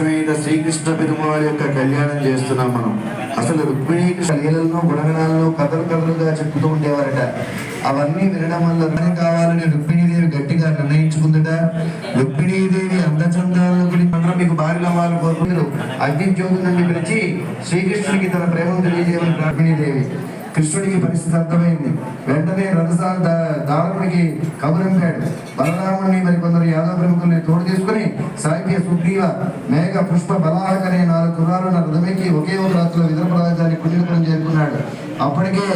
సత్యభామ శ్రీకృష్ణ పెరుమాళ్ యొక్క కళ్యాణం చేస్తున్నాం మనం అసలు రుక్మిణి కృష్ణ లీలలను గుణగణాలను కథలు కథలుగా చెప్తూ ఉండేవారట అవన్నీ వినడం వల్ల అర్థం కావాలని రుక్మిణీదేవి గట్టిగా నిర్ణయించుకుందట రుక్మిణీదేవి అందచందాలను గురించి మీకు భార్య అవ్వాలని కోరుకుంటారు అగ్ని జ్యోతి నుండి పిలిచి శ్రీకృష్ణుడికి తన ప్రేమను తెలియజేయమని రుక్మిణీదేవి కృష్ణుడికి పరిస్థితి అర్థమైంది. వెంటనే రథసా దారుడికి కబురింపాడు. బలరాముడిని మరి కొందరు యాదవ ప్రముఖుల్ని తోడు తీసుకుని సాహిత్య సుగ్రీవ మేఘ పుష్ప బలాహకనే నాలుగు కుర్రాలు రథమెక్కి ఒకే ఒక రాత్రిలో విదర్భ రాజధాని కుండిపురం చేరుకున్నాడు. అప్పటికే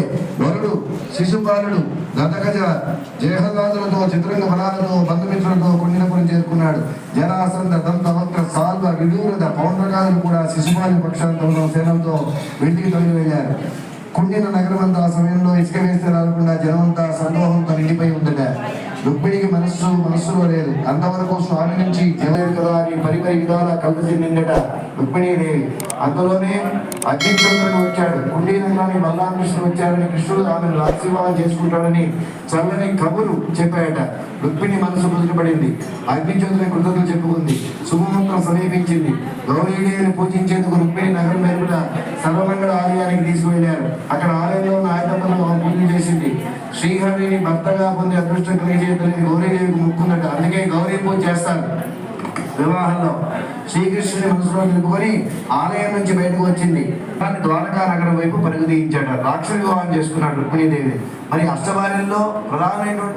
వరుడు శిశుపాలుడు గతగజ జయహదాదులతో చిత్రంగ బలాలతో బంధుమిత్రులతో కుండినపురం చేరుకున్నాడు. జనాసంద దంతవక్ర సాల్వ విడూరద పౌండ్రకాదులు కూడా శిశుపాలి పక్షాంతంలో సేనంతో వెంటికి తొలగి వెళ్ళారు. కుండిన నగరం అంతా ఆ సమయంలో ఇసుక వేస్తే రాకుండా జనమంతా సందోహంతో నిండిపోయి ఉందట. రుక్మిణికి మనస్సు మనస్సులో లేదు. అంతవరకు స్వామి నుంచి జనలేదు కదా అని పరిపరి విధాలా కలిసి నిండట లేదు అందులోనే అగ్నిచంద్రుడు వచ్చాడు. కుండీ నగరాన్ని బలరామకృష్ణుడు వచ్చాడని కృష్ణుడు ఆమెను రాజీవాహం చేసుకుంటాడని చల్లని కబురు చెప్పాయట. రుక్మిణి మనసు కుదిరిపడింది అగ్నిచంద్రుని కృతజ్ఞతలు చెప్పుకుంది. శుభముహూర్తం సమీపించింది. గౌరీదేవిని పూజించేందుకు రుక్మిణి నగరం మేలుట సర్వమంగళ ఆలయానికి తీసుకువెళ్ళారు. అక్కడ ఆలయంలో ఉన్న ఆయతమ్మను ఆమె పూజ చేసింది. శ్రీహరిని భర్తగా పొంది అదృష్టం కలిగేదని గౌరీదేవికి ముక్కుందట. అందుకే గౌరీ పూజ చేస్తారు. వివాహంలో శ్రీకృష్ణుని మనసులో నిలుపుకొని ఆలయం నుంచి బయటకు వచ్చింది కానీ ద్వారకా నగరం వైపు పరుగు తీయించాడు రాక్షసు వివాహం చేసుకున్నాడు రుక్మిణీదేవి మరి అష్టవారిలో ప్రధానమైనటువంటి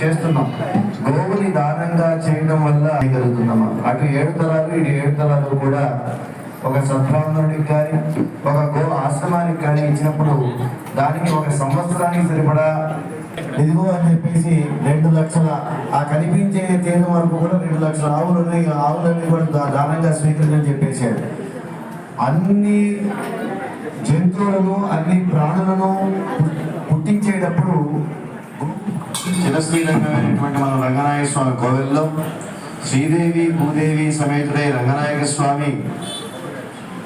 చేస్తున్నాం. గోవుని దానంగా చేయడం వల్ల కలుగుతున్నామా అటు ఏడు తరాలు ఇటు ఏడు తరాలు కూడా ఒక సద్భావనుడికి కానీ ఒక గో ఆశ్రమానికి కానీ ఇచ్చినప్పుడు దానికి ఒక సంవత్సరానికి సరిపడా ఇదిగో అని చెప్పేసి రెండు లక్షల ఆ కనిపించే తేదీ వరకు కూడా రెండు లక్షల ఉన్నాయి ఆవులవి కూడా దానంగా స్వీకరించని చెప్పేసాడు అన్ని జంతువులను అన్ని ప్రాణులను పుట్టించేటప్పుడు చిరశ్రీరంగమైనటువంటి మన రంగనాయక స్వామి కోవిల్లో శ్రీదేవి భూదేవి సమేతుడై రంగనాయక స్వామి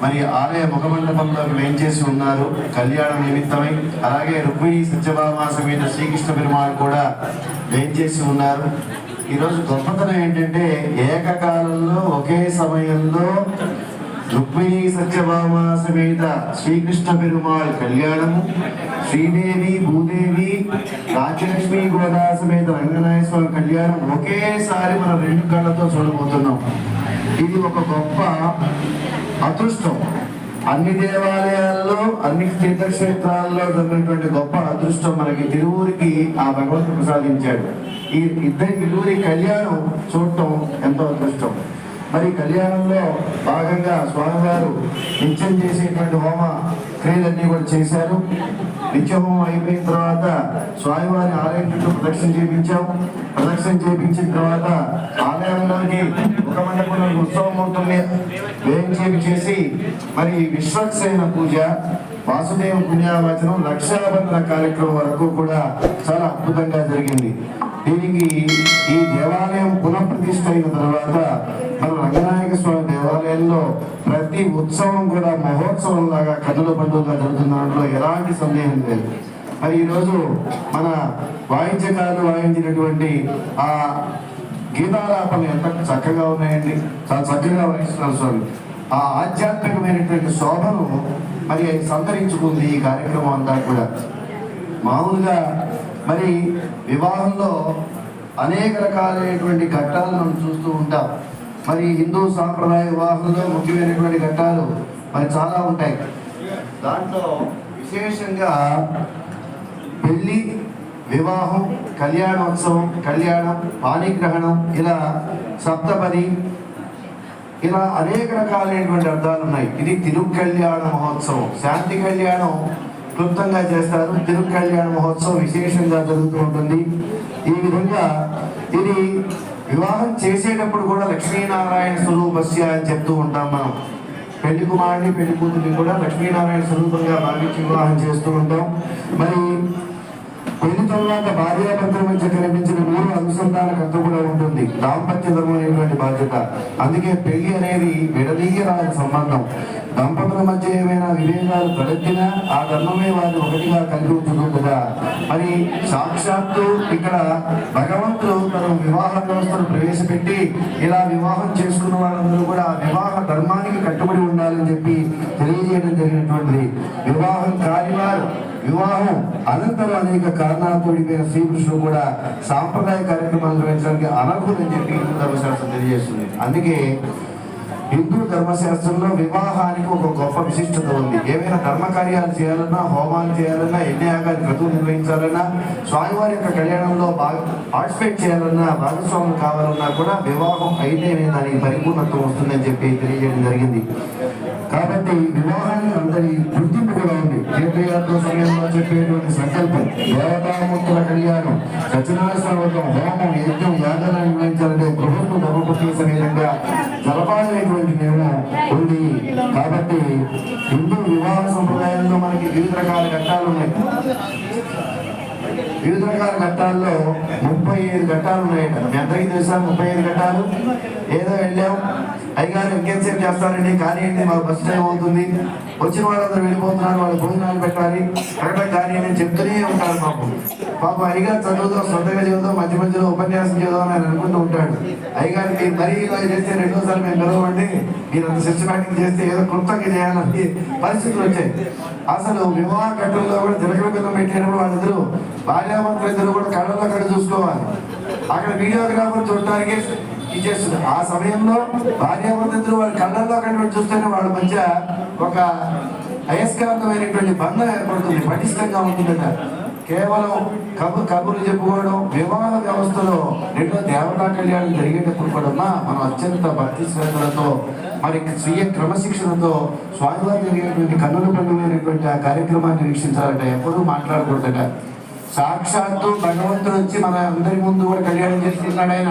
మరి ఆలయ ముఖమండపంలో వేయించేసి ఉన్నారు. కళ్యాణ నిమిత్తమై అలాగే రుక్మిణి సత్యభామ సమేత శ్రీకృష్ణ పెరుమాళ్ కూడా వేయించేసి ఉన్నారు. ఈరోజు గొప్పతనం ఏంటంటే ఏకకాలంలో ఒకే సమయంలో రుక్మిణి సత్యభామ సమేత శ్రీకృష్ణ పెరుమాళ్ కళ్యాణము శ్రీదేవి భూదేవి రాజ్యలక్ష్మి గోదా సమేత రంగనాయ స్వామి కళ్యాణం ఒకేసారి మనం రెండు కళ్ళతో చూడబోతున్నాం. ఇది ఒక గొప్ప అదృష్టం. అన్ని దేవాలయాల్లో అన్ని తీర్థక్షేత్రాల్లో జరిగినటువంటి గొప్ప అదృష్టం మనకి తిరువురికి ఆ భగవంతుడు ప్రసాదించాడు. ఈ ఇద్దరి తిరువురి కళ్యాణం చూడటం ఎంతో అదృష్టం. మరి కళ్యాణంలో భాగంగా స్వామివారు నిత్యం చేసేటువంటి హోమ క్రియలన్నీ కూడా చేశారు. నిత్యహోమం అయిపోయిన తర్వాత స్వామివారి ఆలయం చుట్టూ ప్రదక్షిణ చేయించాం ప్రదక్షిణ చేయించిన తర్వాత ఆలయంలోకి ఒక మండపంలో ఉత్సవం ఉంటుంది వేయించేవి చేసి మరి విశ్వక్సేన పూజ వాసుదేవ పుణ్యావచనం లక్షాబంధన కార్యక్రమం వరకు కూడా చాలా అద్భుతంగా జరిగింది. దీనికి ఈ దేవాలయం పునఃప్రతిష్ఠ అయిన తర్వాత మన రంగనాయక స్వామి దేవాలయంలో ప్రతి ఉత్సవం కూడా మహోత్సవం లాగా కన్నుల పండుగగా జరుగుతున్న ఎలాంటి సందేహం లేదు. మరి ఈరోజు మన వాయిద్యకారులు వాయించినటువంటి ఆ గీతాలాపనలు ఎంత చక్కగా ఉన్నాయండి. చాలా చక్కగా వాయిస్తున్నారు స్వామి. ఆ ఆధ్యాత్మికమైనటువంటి శోభను మరి సంతరించుకుంది ఈ కార్యక్రమం అంతా కూడా. మామూలుగా మరి వివాహంలో అనేక రకాలైనటువంటి ఘట్టాలను మనం చూస్తూ ఉంటాం. మరి హిందూ సాంప్రదాయ వివాహంలో ముఖ్యమైనటువంటి ఘట్టాలు మరి చాలా ఉంటాయి. దాంట్లో విశేషంగా పెళ్ళి వివాహం కళ్యాణోత్సవం కళ్యాణం పాణిగ్రహణం ఇలా సప్తపది ఇలా అనేక రకాలైనటువంటి అర్థాలు ఉన్నాయి. ఇది తిరుకళ్యాణ మహోత్సవం శాంతి కళ్యాణం క్లుప్తంగా చేస్తారు. తిరుకళ్యాణ మహోత్సవం విశేషంగా జరుగుతూ ఉంటుంది. ఈ విధంగా ఇది వివాహం చేసేటప్పుడు కూడా లక్ష్మీనారాయణ స్వరూపస్య అని చెప్తూ ఉంటాం మనం. పెళ్ళి కుమారుని పెళ్ళి కూతురిని కూడా లక్ష్మీనారాయణ స్వరూపంగా భావించి వివాహం చేస్తూ ఉంటాం. మరి పెళ్ళి తర్వాత భార్యాభర్తల మధ్య కనిపించిన మూడు అనుసంధానకర్త కూడా ఉంటుంది. దాంపత్య ధర్మం అనేటువంటి బాధ్యత. అందుకే పెళ్ళి అనేది విడదీయరాని సంబంధం. దంపతుల మధ్య ఏమైనా వివేకాలు తలెత్తినా ఆ ధర్మమే వారిని ఒకటిగా కలిగి కదా మరి సాక్షాత్తు ఇక్కడ భగవంతుడు తన వివాహ వ్యవస్థను ప్రవేశపెట్టి ఇలా వివాహం చేసుకున్న వాళ్ళందరూ కూడా ఆ వివాహ ధర్మానికి కట్టుబడి ఉండాలని చెప్పి తెలియజేయడం జరిగినటువంటిది. వివాహం కాని వారు వివాహం అనంతరం అనేక కారణాలు కూడిపోయిన శ్రీకృష్ణుడు కూడా సాంప్రదాయ కార్యక్రమాలు నిర్వహించడానికి అనర్హులని చెప్పి హిందూ ధర్మశాస్త్రం తెలియజేస్తుంది. అందుకే హిందూ ధర్మశాస్త్రంలో వివాహానికి ఒక గొప్ప విశిష్టత ఉంది. ఏమైనా ధర్మ కార్యాలు చేయాలన్నా హోమాలు చేయాలన్నా యజ్ఞయాగాలు క్రతువు నిర్వహించాలన్నా స్వామివారి యొక్క కళ్యాణంలో భాగ పార్టిసిపేట్ చేయాలన్నా భాగస్వాములు కావాలన్నా కూడా వివాహం అయితేనే దానికి పరిపూర్ణత్వం వస్తుందని చెప్పి తెలియజేయడం జరిగింది. కాబట్టి వివాహాన్ని అందరి గుర్తింపు కూడా ఉంది. తీర్థయాత్ర సమయంలో చెప్పేటువంటి సంకల్పం దేవతామూర్తుల కళ్యాణం సత్యనారాయణ వ్రతం హోమం యజ్ఞం యాగాలను నిర్వహించాలంటే ప్రభుత్వ ధర్మపతి విధంగా జలపాలైనటువంటి నియమం ఉంది. కాబట్టి హిందూ వివాహ సంప్రదాయంలో మనకి వివిధ రకాల ఘట్టాలు ఉన్నాయి. వివిధ రకాల ఘట్టాల్లో ముప్పై ఐదు ఘట్టాలు ఉన్నాయట. మీ అందరికీ తెలుసా ముప్పై ఐదు ఘట్టాలు? ఏదో వెళ్ళాం. అయ్యగారు ఇంకెంతసేపు చేస్తారండి? కానీ మాకు బస్ టైం అవుతుంది. వచ్చిన వాళ్ళందరూ వెళ్ళిపోతున్నారు. వాళ్ళు భోజనాలు పెట్టాలి. కరెక్ట్గా కానీ అని చెప్తూనే ఉంటారు పాపం. పాపం అయ్యగారు చదువుతాం శ్రద్ధగా చదువుతాం మధ్య మధ్యలో ఉపన్యాసం చదువుదాం అని అనుకుంటూ ఉంటాడు. అయ్యగారు మీరు మరీ ఇలా చేస్తే రెండోసారి మేము పిలవండి మీరు అంత సిస్టమేటిక్ చేస్తే ఏదో క్లుప్తంగా చేయాలని పరిస్థితులు వచ్చాయి. అసలు వివాహ ఘట్టంలో కూడా జలకల పిల్లలు పెట్టినప్పుడు వాళ్ళిద్దరూ భార్యామంత్రులు ఇద్దరు కూడా కళ్ళలో కళ్ళు చూసుకోవాలి. అక్కడ వీడియోగ్రాఫర్ చూడటానికి ఇచ్చేస్తుంది ఆ సమయంలో భార్యాభర్తలు వాళ్ళ కళ్ళల్లో కళ్ళు చూస్తేనే వాళ్ళ మధ్య ఒక అయస్కాంతమైనటువంటి బంధం ఏర్పడుతుంది పటిష్టంగా ఉంటుందట. కేవలం కబు కబుర్లు చెప్పుకోవడం వివాహ వ్యవస్థలో రెండో దేవతా కళ్యాణం జరిగేటప్పుడు కూడా మనం అత్యంత భక్తి శ్రద్ధలతో మరి స్వీయ క్రమశిక్షణతో స్వామివారు జరిగేటువంటి కన్నుల పండుగైనటువంటి ఆ కార్యక్రమాన్ని వీక్షించాలట ఎప్పుడూ మాట్లాడకూడదట. సాక్షాత్తు భగవంతుడు వచ్చి మన అందరి ముందు కూడా కళ్యాణం చేస్తున్నాడు ఆయన.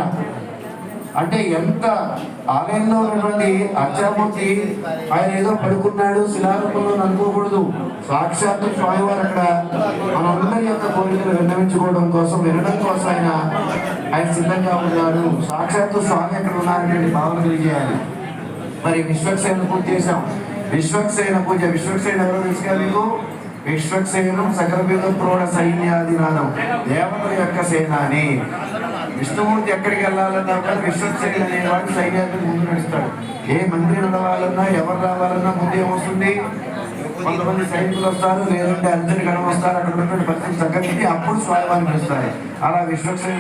అంటే ఎంత ఆలయంలో ఉన్నటువంటి అర్చామూర్తి ఆయన ఏదో పడుకున్నాడు శిలారూపంలో అనుకోకూడదు సాక్షాత్తు స్వామివారు అక్కడ మనందరి యొక్క కోరికలు విన్నవించుకోవడం కోసం వినడం కోసం ఆయన ఆయన సిద్ధంగా ఉన్నాడు సాక్షాత్తు స్వామి అక్కడ ఉన్నారనేటువంటి భావన కలిగేయాలి. మరి విశ్వక్సేన పూజ చేశాం. విశ్వక్సేన పూజ విశ్వక్సేన ఎవరో తెలుసుగా మీకు? విశ్వక్సేనం సకలబిందు ప్రోడ సైన్యాధినాదం. దేవతల యొక్క సేనాని. విష్ణుమూర్తి ఎక్కడికి వెళ్ళాలన్నా కూడా విశ్వక్సేన అనేవాడు సైన్యానికి ముందు నడుస్తాడు. ఏ మంత్రి నడవాలన్నా ఎవరు రావాలన్నా ముందు ఏమొస్తుంది? కొంతమంది సైనికులు వస్తారు లేదంటే అర్జున్ గణం వస్తారు అక్కడ ఉన్నటువంటి పరిస్థితి తగ్గట్టి అప్పుడు స్వామివారిని పిలుస్తారు. అలా విశ్వక్సేన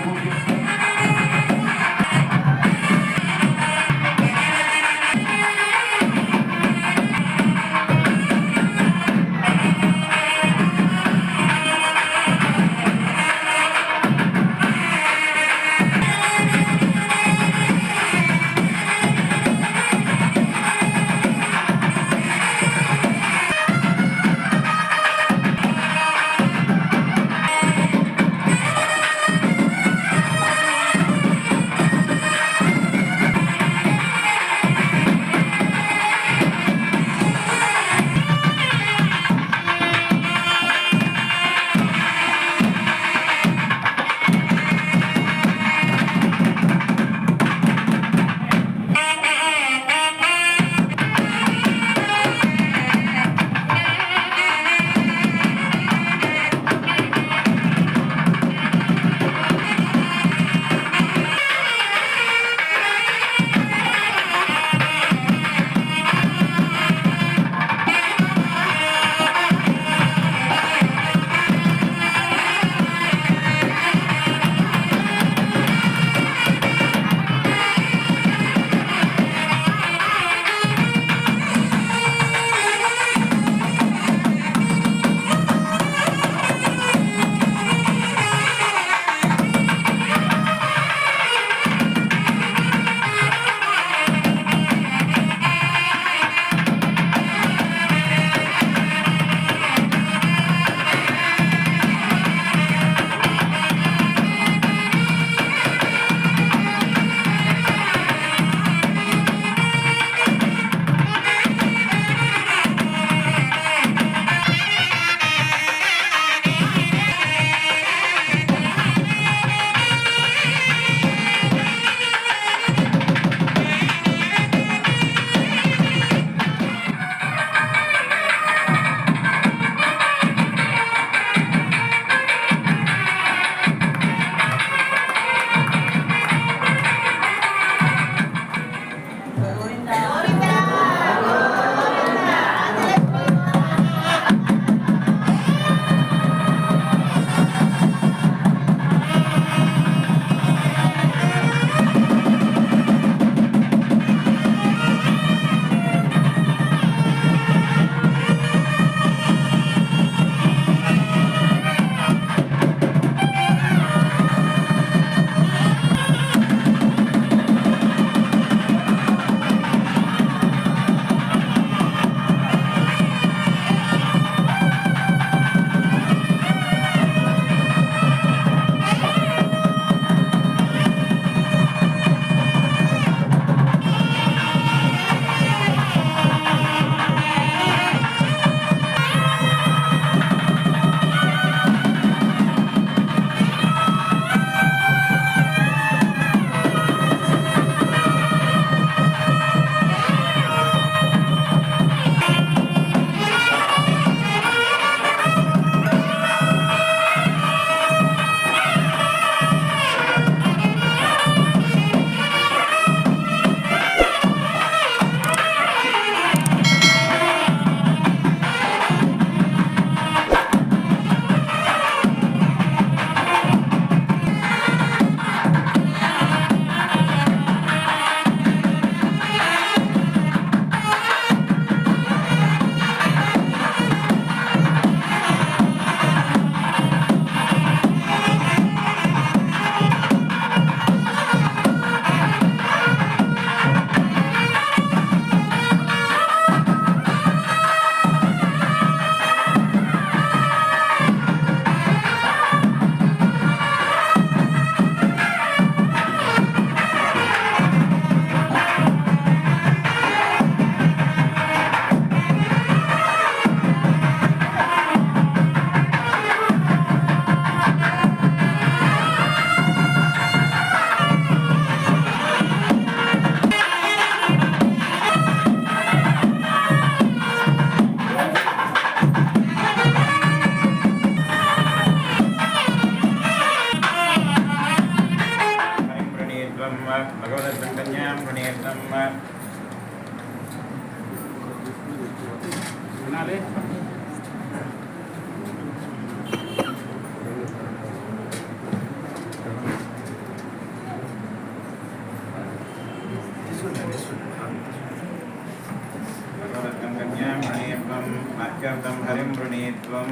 వాక్యార్థం హరిం ప్రణీత్వం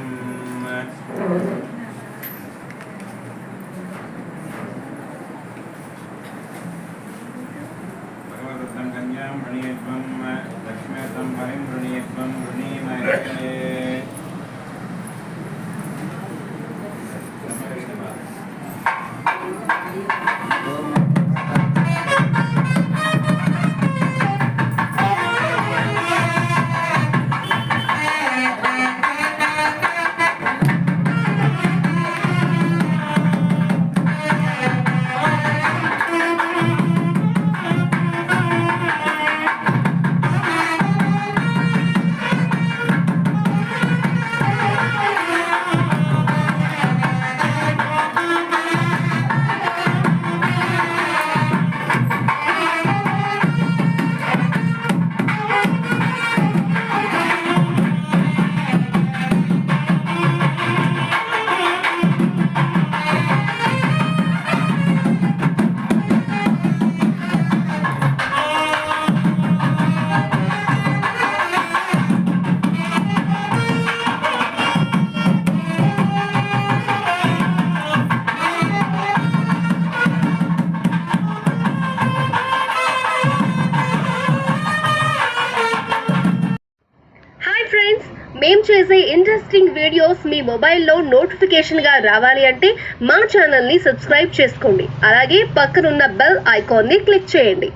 వీడియోస్ మీ మొబైల్లో నోటిఫికేషన్గా రావాలి అంటే మా ఛానల్ని సబ్స్క్రైబ్ చేసుకోండి. అలాగే పక్కనున్న బెల్ ఐకాన్ని క్లిక్ చేయండి.